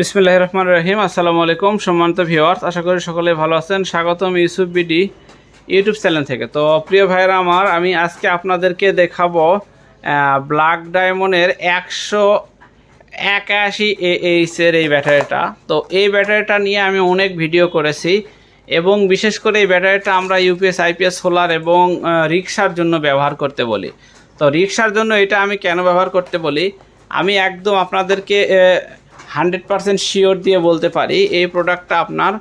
বিসমিল্লাহ রহমান রহিম। আসসালামু আলাইকুম, সম্মানিত ভিওয়ার্স আশা করি সকলে ভালো আছেন। স্বাগতম ইউসুফ বিডি ইউটিউব চ্যানেল থেকে। তো প্রিয় ভাইরা আমার, আমি আজকে আপনাদেরকে দেখাবো ব্ল্যাক ডায়মন্ডের একশো একাশি এইচের এই ব্যাটারিটা। তো এই ব্যাটারিটা নিয়ে আমি অনেক ভিডিও করেছি এবং বিশেষ করে এই ব্যাটারিটা আমরা ইউপিএস আইপিএস সোলার এবং রিক্সার জন্য ব্যবহার করতে বলি। তো রিক্সার জন্য এটা আমি কেন ব্যবহার করতে বলি? আমি একদম আপনাদেরকে হান্ড্রেড পারসেন্ট শিওর দিয়ে বলতে পারি, এই প্রোডাক্টটা আপনার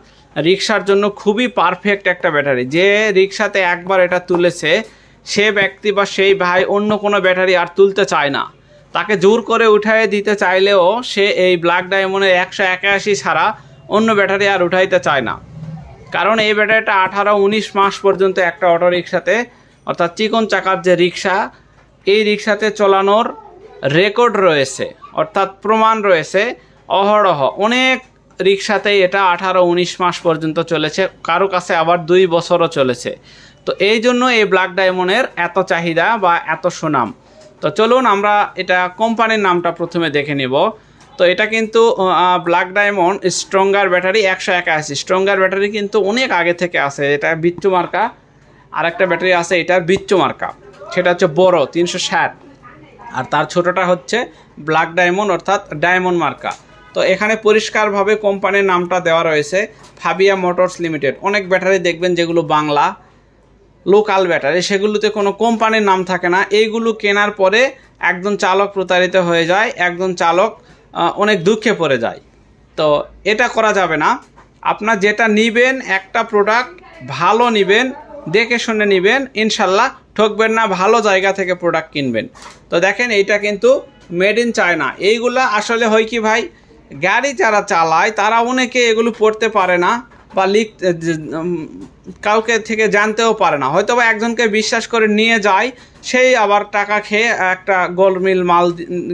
রিক্সার জন্য খুবই পারফেক্ট একটা ব্যাটারি যে রিক্সাতে একবার এটা তুলেছে, সে ব্যক্তি বা সেই ভাই অন্য কোনো ব্যাটারি আর তুলতে চায় না। তাকে জোর করে উঠাই দিতে চাইলেও সে এই ব্ল্যাক ডায়মন্ডের একশো একাশি ছাড়া অন্য ব্যাটারি আর উঠাইতে চায় না। কারণ এই ব্যাটারিটা আঠারো উনিশ মাস পর্যন্ত একটা অটো রিক্সাতে অর্থাৎ চিকন চাকার যে রিক্সা এই রিক্সাতে চালানোর রেকর্ড রয়েছে, অর্থাৎ প্রমাণ রয়েছে অহরহ। অনেক রিক্সাতেই এটা আঠারো, উনিশ মাস পর্যন্ত চলেছে। কারও কাছে আবার দুই বছরও চলেছে। তো এই জন্য এই ব্ল্যাক ডায়মন্ডের এত চাহিদা বা এত সুনাম। তো চলুন আমরা এটা কোম্পানির নামটা প্রথমে দেখে নিব। তো এটা কিন্তু ব্ল্যাক ডায়মন্ড স্ট্রঙ্গার ব্যাটারি একশো একাশি। স্ট্রঙ্গার ব্যাটারি কিন্তু অনেক আগে থেকে আছে। এটা বিচ্ছু মার্কা। আর একটা ব্যাটারি আছে এটার বিচ্ছু মার্কা। সেটা হচ্ছে বড়, তিনশো ষাট। আর তার ছোটটা হচ্ছে ব্ল্যাক ডায়মন্ড অর্থাৎ ডায়মন্ড মার্কা। তো এখানে পরিষ্কারভাবে কোম্পানির নামটা দেওয়া রয়েছে ফাবিয়া মোটরস লিমিটেড অনেক ব্যাটারি দেখবেন যেগুলো বাংলা লোকাল ব্যাটারি সেগুলোতে কোনো কোম্পানির নাম থাকে না। এইগুলো কেনার পরে একজন চালক প্রতারিত হয়ে যায়, একজন চালক অনেক দুঃখে পড়ে যায়। তো এটা করা যাবে না। আপনার যেটা নিবেন, একটা প্রোডাক্ট ভালো নিবেন, দেখে শুনে নিবেন, ইনশাল্লাহ ঠকবেন না, ভালো জায়গা থেকে প্রোডাক্ট কিনবেন। তো দেখেন এইটা কিন্তু মেড ইন চায়না এইগুলা আসলে হয় কি ভাই? গাড়ি যারা চালায়, তারা অনেকে এগুলো পড়তে পারে না বা লিখ কাউকে থেকে জানতেও পারে না। হয়তো বা একজনকে বিশ্বাস করে নিয়ে যায়, সেই আবার টাকা খেয়ে একটা গোলমিল মাল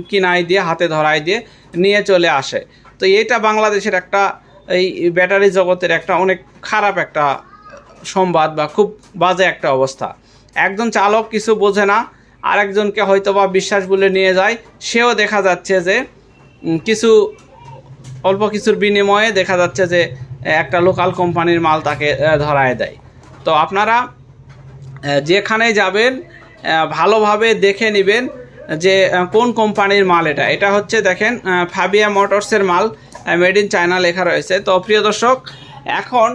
কিনাই দিয়ে, হাতে ধরাই দিয়ে নিয়ে চলে আসে। তো এটা বাংলাদেশের একটা, এই ব্যাটারি জগতের একটা অনেক খারাপ একটা সংবাদ বা খুব বাজে একটা অবস্থা। একজন চালক কিছু বোঝে না, আরেকজনকে হয়তো বা বিশ্বাস বলে নিয়ে যায়। সেও দেখা যাচ্ছে যে কিছু অল্প কিছুর বিনিময়ে দেখা যাচ্ছে যে একটা লোকাল কোম্পানির মাল তাকে ধরায় দেয়। তো আপনারা যেখানে যাবেন ভালোভাবে দেখে নেবেন যে কোন কোম্পানির মাল এটা। এটা হচ্ছে দেখেন ফাবিয়া মোটরসের মাল মেড ইন চায়না লেখা রয়েছে। তো প্রিয় দর্শক, এখন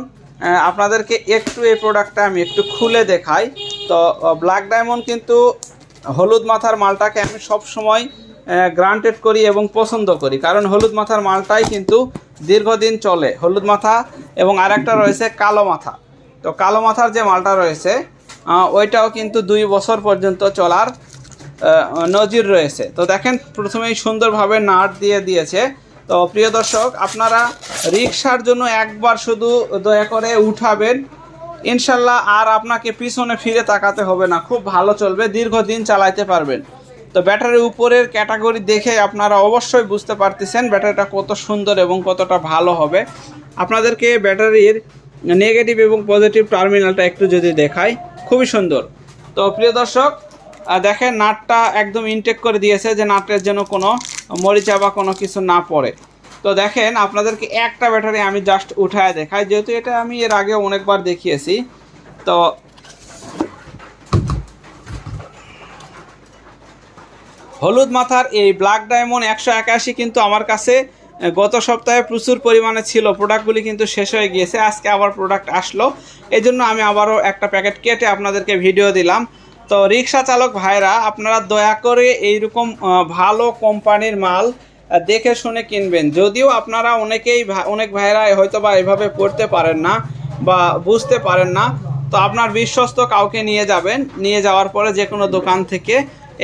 আপনাদেরকে একটু এই প্রোডাক্টটা আমি একটু খুলে দেখাই। তো ব্ল্যাক ডায়মন্ড কিন্তু হলুদ মাথার মালটাকে আমি সব সময় গ্রান্টেড করি এবং পছন্দ করি। কারণ হলুদ মাথার মালটাই কিন্তু দীর্ঘদিন চলে। হলুদ মাথা এবং আরেকটা রয়েছে কালো মাথা। তো কালো মাথার যে মালটা রয়েছে ওইটাও কিন্তু দুই বছর পর্যন্ত চলার নজির রয়েছে। তো দেখেন, প্রথমেই সুন্দরভাবে নাট দিয়ে দিয়েছে। তো প্রিয় দর্শক, আপনারা রিক্সার জন্য একবার শুধু দয়া করে উঠাবেন। ইনশাল্লাহ আর আপনাকে পিছনে ফিরে তাকাতে হবে না। খুব ভালো চলবে, দীর্ঘদিন চালাইতে পারবেন। তো ব্যাটারির উপরের ক্যাটাগরি দেখে আপনারা অবশ্যই বুঝতে পারতেছেন ব্যাটারিটা কত সুন্দর এবং কতটা ভালো হবে। আপনাদেরকে ব্যাটারির নেগেটিভ এবং পজিটিভ টার্মিনালটা একটু যদি দেখাই, খুবই সুন্দর। তো প্রিয় দর্শক দেখেন নাটটা একদম ইনটেক করে দিয়েছে যে নাটের যেন কোনো মরিচা বা কোনো কিছু না পড়ে। তো দেখেন আপনাদেরকে একটা ব্যাটারি আমি জাস্ট উঠায় দেখাই, যেহেতু এটা আমি এর আগে অনেকবার দেখিয়েছি। তো হলুদ মাথার এই ব্ল্যাক ডায়মন্ড একশো একাশি কিন্তু আমার কাছে গত সপ্তাহে প্রচুর পরিমাণে ছিল। প্রোডাক্টগুলি কিন্তু শেষ হয়ে গিয়েছে। আজকে আবার প্রোডাক্ট আসলো। এই জন্য আমি আবারও একটা প্যাকেট কেটে আপনাদেরকে ভিডিও দিলাম। তো রিক্সা চালক ভাইরা, আপনারা দয়া করে এইরকম ভালো কোম্পানির মাল দেখে শুনে কিনবেন। যদিও আপনারা অনেকেই অনেক ভাইরা হয়তো বা এভাবে পড়তে পারেন না বা বুঝতে পারেন না। তো আপনার বিশ্বস্ত কাউকে নিয়ে যাবেন। নিয়ে যাওয়ার পরে যে কোনো দোকান থেকে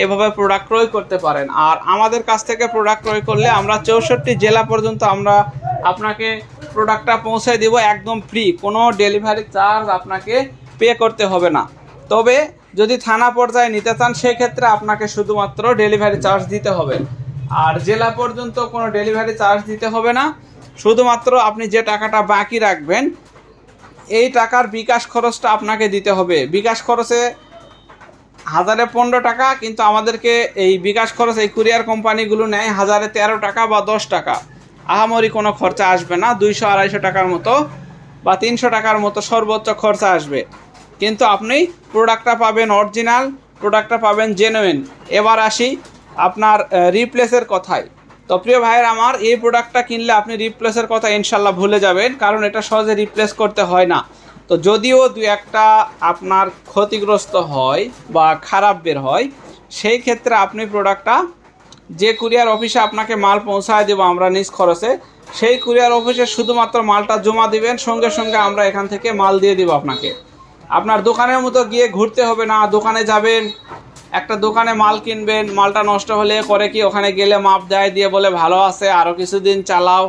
এভাবে প্রোডাক্ট ক্রয় করতে পারেন। আর আমাদের কাছ থেকে প্রোডাক্ট ক্রয় করলে আমরা চৌষট্টি জেলা পর্যন্ত আমরা আপনাকে প্রোডাক্টটা পৌঁছে দেব একদম ফ্রি কোনো ডেলিভারি চার্জ আপনাকে পে করতে হবে না। তবে যদি থানা পর্যায়ে নিতে চান, সেক্ষেত্রে আপনাকে শুধুমাত্র ডেলিভারি চার্জ দিতে হবে। আর জেলা পর্যন্ত কোনো ডেলিভারি চার্জ দিতে হবে না। শুধুমাত্র আপনি যে টাকাটা বাকি রাখবেন, এই টাকার বিকাশ খরচটা আপনাকে দিতে হবে। বিকাশ খরচে হাজারে পনেরো টাকা, কিন্তু আমাদেরকে এই বিকাশ খরচ এই কুরিয়ার কোম্পানিগুলো নেয় হাজারে তেরো টাকা বা দশ টাকা। আহামরি কোনো খরচা আসবে না, দুইশো আড়াইশো টাকার মতো বা তিনশো টাকার মতো সর্বোচ্চ খরচা আসবে। কিন্তু আপনি প্রোডাক্টটা পাবেন অরিজিনাল, প্রোডাক্টটা পাবেন জেনুইন। এবার আসি আপনার রিপ্লেসের কথায়। তো প্রিয় ভাইয়ের আমার, এই প্রোডাক্টটা কিনলে আপনি রিপ্লেসের কথা ইনশাল্লাহ ভুলে যাবেন, কারণ এটা সহজে রিপ্লেস করতে হয় না। তো যদিও দু একটা আপনার ক্ষতিগ্রস্ত হয় বা খারাপ বের হয়, সেই ক্ষেত্রে আপনি প্রোডাক্টটা যে কুরিয়ার অফিসে আপনাকে মাল পৌঁছায় দেবো আমরা নিজ খরচে, সেই কুরিয়ার অফিসে শুধুমাত্র মালটা জমা দিবেন, সঙ্গে সঙ্গে আমরা এখান থেকে মাল দিয়ে দিব আপনাকে। আপনার দোকানের মতো গিয়ে ঘুরতে হবে না, দোকানে যাবেন, একটা দোকানে মাল কিনবেন, মালটা নষ্ট হলে করে কি ওখানে গেলে মাপ দেয়, দিয়ে বলে ভালো আছে আরও কিছুদিন চালাও,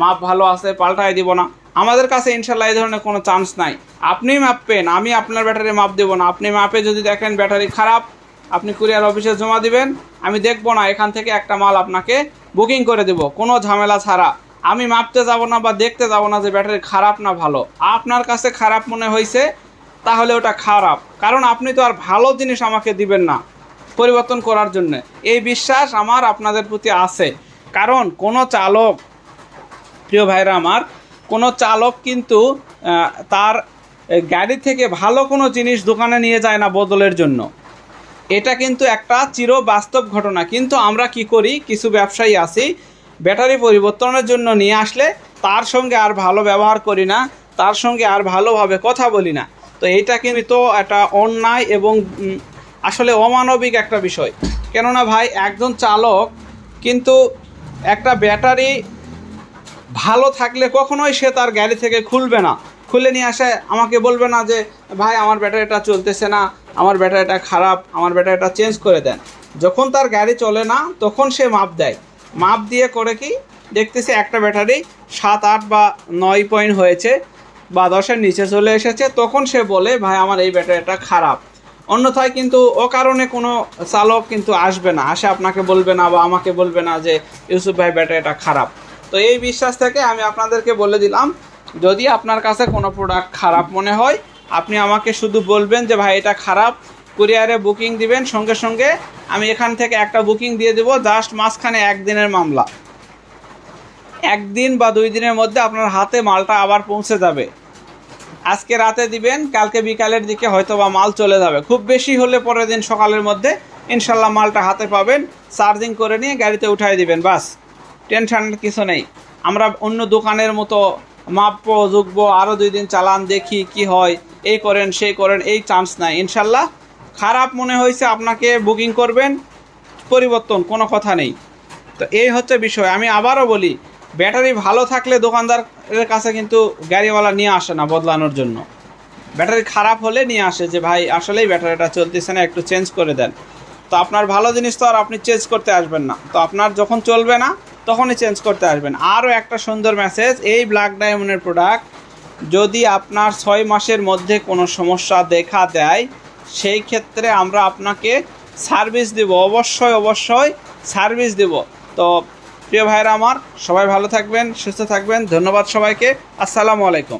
মাপ ভালো আছে পাল্টাই দিব না। আমাদের কাছে ইনশাল্লাহ এই ধরনের কোনো চান্স নাই। আপনি মাপবেন আমি আপনার ব্যাটারি মাপ দেবো না। আপনি মাপে যদি দেখেন ব্যাটারি খারাপ, আপনি কুরিয়ার অফিসে জমা দিবেন। আমি দেখব না, এখান থেকে একটা মাল আপনাকে বুকিং করে দেব। কোনো ঝামেলা ছাড়া। আমি মাপতে যাব না বা দেখতে যাব না যে ব্যাটারি খারাপ না ভালো। আপনার কাছে খারাপ মনে হয়েছে, তাহলে ওটা খারাপ। কারণ আপনি তো আর ভালো জিনিস আমাকে দিবেন না পরিবর্তন করার জন্য। এই বিশ্বাস আমার আপনাদের প্রতি আছে। কারণ কোনো চালক, প্রিয় ভাইরা আমার কোনো চালক কিন্তু তার গাড়ি থেকে ভালো কোনো জিনিস দোকানে নিয়ে যায় না বদলের জন্য। এটা কিন্তু একটা চির বাস্তব ঘটনা। কিন্তু আমরা কি করি? কিছু ব্যবসায়ী আছি, ব্যাটারি পরিবর্তনের জন্য নিয়ে আসলে তার সঙ্গে আর ভালো ব্যবহার করি না, তার সঙ্গে আর ভালোভাবে কথা বলি না। তো এইটা কিন্তু একটা অন্যায় এবং আসলে অমানবিক একটা বিষয়। কেননা ভাই, একজন চালক কিন্তু একটা ব্যাটারি ভালো থাকলে কখনোই সে তার গাড়ি থেকে খুলবে না। খুলে নিয়ে আসে, আমাকে বলবে না যে, ভাই, আমার ব্যাটারিটা চলতেছে না, আমার ব্যাটারিটা খারাপ, আমার ব্যাটারিটা চেঞ্জ করে দেন। যখন তার গাড়ি চলে না, তখন সে মাপ দেয়। মাপ দিয়ে করে কি, দেখতেছে একটা ব্যাটারি সাত, আট বা নয় পয়েন্ট হয়েছে, বা দশের নিচে চলে এসেছে, তখন সে বলে, ভাই, আমার এই ব্যাটারিটা খারাপ। অন্যথায় কিন্তু ও কারণে কোনো চালক কিন্তু আসবে না। আসে আপনাকে বলবে না বা আমাকে বলবে না যে, ইউসুফ ভাই, ব্যাটারিটা খারাপ। তো এই বিশ্বাস থেকে আমি আপনাদেরকে বলে দিলাম, যদি আপনার কাছে কোনো প্রোডাক্ট খারাপ মনে হয়, আপনি আমাকে শুধু বলবেন যে, ভাই, এটা খারাপ। কুরিয়ারে বুকিং দিবেন, সঙ্গে সঙ্গে আমি এখান থেকে একটা বুকিং দিয়ে দেবো, জাস্ট মাঝখানে একদিনের মামলা। একদিন বা দুই দিনের মধ্যে আপনার হাতে মালটা আবার পৌঁছে যাবে। আজকে রাতে দিবেন, কালকে বিকালের দিকে হয়তো বা মাল চলে যাবে। খুব বেশি হলে পরের দিন সকালের মধ্যে ইনশাল্লাহ মালটা হাতে পাবেন, চার্জিং করে নিয়ে গাড়িতে উঠাই দিবেন, বাস। টেনশনের কিছু নেই। আমরা অন্য দোকানের মতো মাপবো জুগবো আরও দুই দিন চালান, দেখি কি হয়। এই করেন, সেই করেন, এই চান্স নাই। ইনশাল্লাহ খারাপ মনে হয়েছে, আপনাকে বুকিং করবেন, পরিবর্তন, কোনো কথা নেই। তো এই হচ্ছে বিষয়। আমি আবারও বলি, ব্যাটারি ভালো থাকলে দোকানদারের কাছে কিন্তু গাড়িওয়ালা নিয়ে আসে না বদলানোর জন্য। ব্যাটারি খারাপ হলে নিয়ে আসে যে, ভাই, আসলেই ব্যাটারিটা চলতেছে না, একটু চেঞ্জ করে দেন। তো আপনার ভালো জিনিস তো আর আপনি চেঞ্জ করতে আসবেন না। তো আপনার যখন চলবে না তখনই চেঞ্জ করতে আসবেন। আরও একটা সুন্দর মেসেজ এই ব্ল্যাক ডায়মন্ডের প্রোডাক্ট যদি আপনার ছয় মাসের মধ্যে কোনো সমস্যা দেখা দেয়, সেই ক্ষেত্রে আমরা আপনাকে সার্ভিস দেব, অবশ্যই অবশ্যই সার্ভিস দেব। তো প্রিয় ভাইরা আমার, সবাই ভালো থাকবেন, সুস্থ থাকবেন, ধন্যবাদ সবাইকে, আসসালামু আলাইকুম।